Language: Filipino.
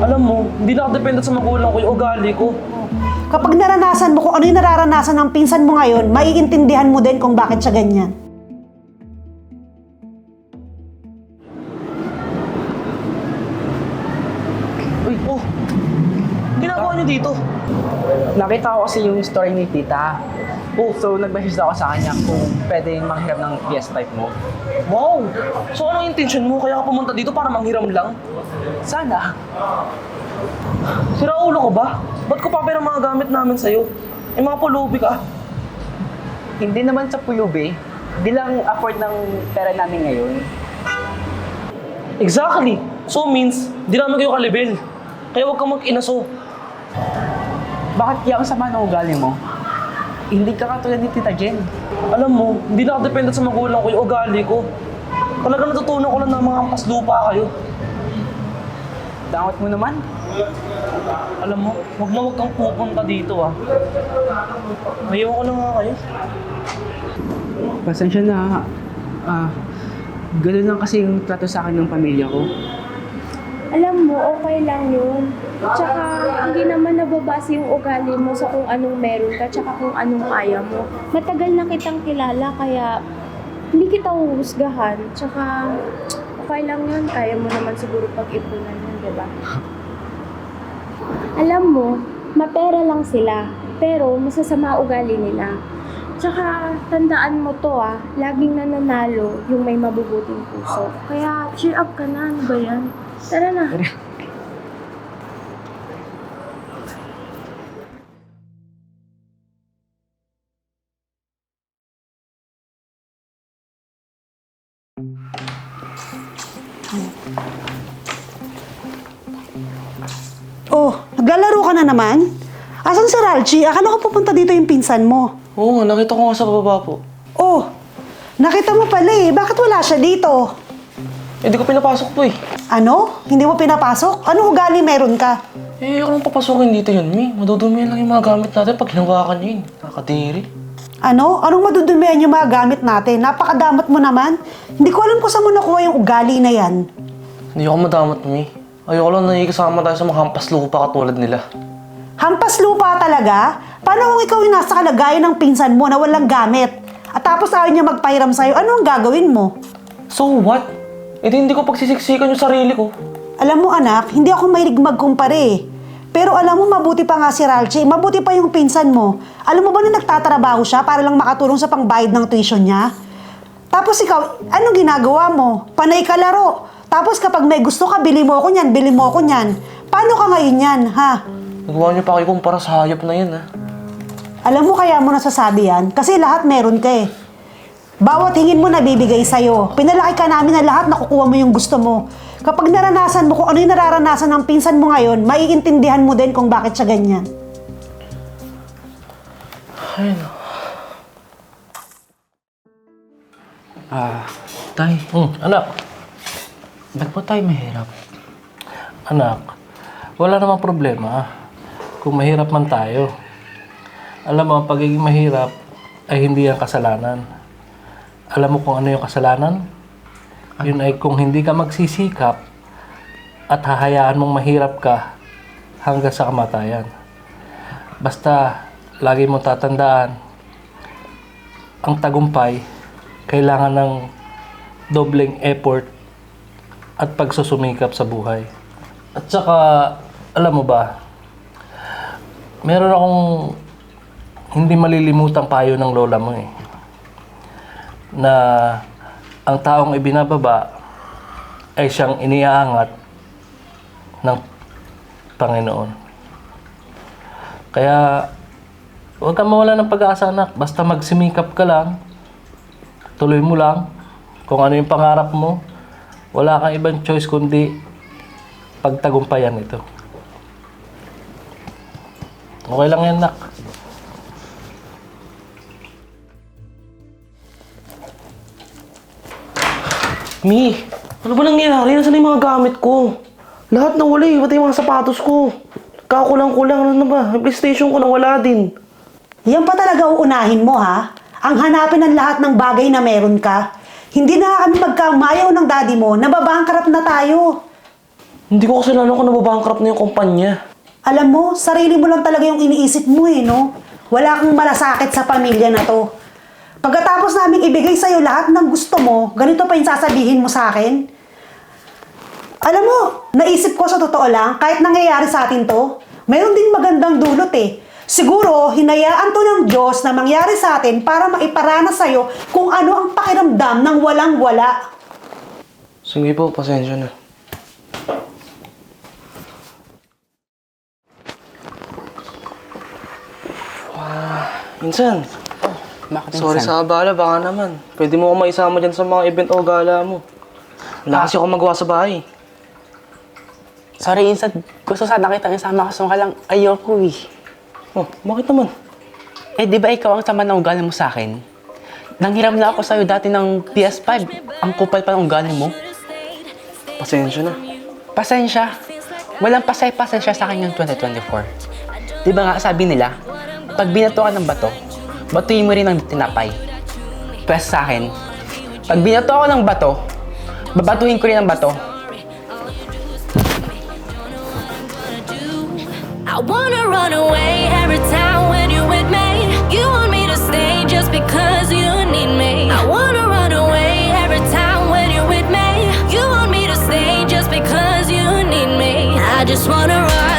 Alam mo, hindi nakadepende sa magulang ko yung ugali ko. Kapag naranasan mo kung ano yung nararanasan ng pinsan mo ngayon, maiintindihan mo din kung bakit siya ganyan. Uy, oh. Ginagawa niyo dito? Nakita ko kasi yung story ni tita. Oh, so nag-message ako sa kanya kung pwede manghiram ng PS5 mo. Wow! So anong intention mo? Kaya ka pumunta dito para manghiram lang? Sana. Sira ulo ko ba? Ba't ko pa ng mga gamit namin sa'yo? Eh mga pulubi ka. Hindi naman sa pulubi. Bilang afford ng pera namin ngayon. Exactly. So means, di namin kayo kalibel. Kaya huwag kang mag-inaso. Bakit kaya ang sama ng ugali mo? Hindi ka katulad ni Tita Jen. Alam mo, hindi nakadepende sa magulang ko yung ugali ko. Talaga natutunan ko lang na mga ampas lupa kayo. Dangot mo naman. Alam mo, huwag na huwag kang pupunta dito ah. Mayawan ko na nga kayo. Pasensya na. Ah, ganun lang kasi yung trato sa akin ng pamilya ko. Alam mo, okay lang yun. Tsaka, hindi naman nababase yung ugali mo sa kung anong meron ka, tsaka kung anong kaya mo. Matagal na kitang kilala, kaya hindi kita huhusgahan. Tsaka, okay lang yun. Kaya mo naman siguro pag-ipunan yun, di ba? Alam mo, mapera lang sila, pero masasama ugali nila. Tsaka, tandaan mo to ah, laging nananalo yung may mabubuting puso. Kaya, cheer up ka na, ano ba yan? Tara na. Oh, naglalaro ka na naman? Asan si Ralchi? Akala ko pupunta dito yung pinsan mo. Oo nakita ko nga sa baba po. Oh, nakita mo pala eh. Bakit wala siya dito? Eh, di ko pinapasok po eh. Ano? Hindi mo pinapasok? Anong ugali meron ka? Eh, ako nang papasukin dito yun, Mi. Madudumi lang yung mga gamit natin pag hinawakan yun. Nakakadiri. Ano? Anong madudumihan yung mga gamit natin? Napakadamat mo naman. Hindi ko alam kung saan mo nakuha yung ugali na yan. Hindi ako madamot, Mi. Ayoko lang nakikisama tayo sa mga hampas lupa katulad nila. Hampas lupa talaga? Paano kung ikaw yung nasa kalagayan ng pinsan mo na walang gamit? At tapos ayaw niya magpahiram sa'yo, ano ang gagawin mo? So what? Di hindi ko pagsisiksikan yung sarili ko. Alam mo anak, hindi ako mahilig magkumpare. Pero alam mo, mabuti pa nga si Ralchi. Mabuti pa yung pinsan mo. Alam mo ba na nagtatrabaho siya para lang makatulong sa pangbayad ng tuition niya? Tapos ikaw, anong ginagawa mo? Panay ka laro. Tapos kapag may gusto ka, bili mo ako niyan, bili mo ako niyan. Paano ka ngayon yan, ha? Nagawa niyo pa kayo kumpara sa hayop na yun, ha? Alam mo kaya mo nasasabi yan? Kasi lahat meron ka eh. Bawat hingin mo nabibigay sa'yo. Pinalaki ka namin na lahat nakukuha mo yung gusto mo. Kapag naranasan mo kung ano yung nararanasan ng pinsan mo ngayon, maiintindihan mo din kung bakit siya ganyan. Ay, no. Ah, tay, Hmm, anak. ba't po tayo mahirap? Anak, wala namang problema kung mahirap man tayo. Alam mo, ang pagiging mahirap ay hindi ang kasalanan. Alam mo kung ano yung kasalanan? Yun ay kung hindi ka magsisikap at hahayaan mong mahirap ka hanggang sa kamatayan. Basta, lagi mong tatandaan, ang tagumpay kailangan ng dobleng effort at pagsusumikap sa buhay. At saka, alam mo ba, meron akong hindi malilimutang payo ng lola mo eh. Na ang taong ibinababa ay siyang iniaangat ng Panginoon. Kaya, huwag kang mawala ng pag-asa anak. Basta magsimikap ka lang, tuloy mo lang kung ano yung pangarap mo. Wala kang ibang choice kundi pagtagumpayan ito. Okay lang yan, nak. Mi, ano ba nangyayari? Nasaan na yung mga gamit ko? Lahat nawala eh. Pati yung mga sapatos ko. Kakulang-kulang ano na ba? Yung PlayStation ko nawala din. Yan pa talaga uunahin mo ha? Ang hanapin ng lahat ng bagay na meron ka. Hindi na kami magkamayaw ng daddy mo, nababangkarap na tayo. Hindi ko kasalanan kung nababankrupt na yung kumpanya. Alam mo, sarili mo lang talaga yung iniisip mo eh, no? Wala kang malasakit sa pamilya na to. Pagkatapos namin ibigay sa'yo lahat ng gusto mo, ganito pa yung sasabihin mo sa akin? Alam mo, naisip ko sa totoo lang, kahit nangyayari sa atin to, mayroon din magandang dulot eh. Siguro, hinayaan to ng Diyos na mangyari sa atin para maiparana sa'yo kung ano ang pakiramdam ng walang-wala. Sige po, pasensya na. Ah, minsan, Bakit sorry sa abala, baka naman. Pwede mo ako maisama dyan sa mga event o gala mo. Wala kasi ako magawa sa bahay. Sorry, Insan. Gusto sana kitang isama kaso nga lang ayoko eh. Oh, bakit naman? Eh, di ba ikaw ang sama ng ugali mo sa akin? Nanghiram na ako sa'yo dati ng PS5. Ang kupal pa ng ugali mo. Pasensya na. Pasensya. Walang pasay-pasensya sa akin ng 2024. Di ba nga sabi nila, pag binato ka ng bato, batuin mo rin ng tinapay. Pwes sa akin, pag binato ako ng bato, babatuhin ko rin ng bato. I wanna run away just wanna run.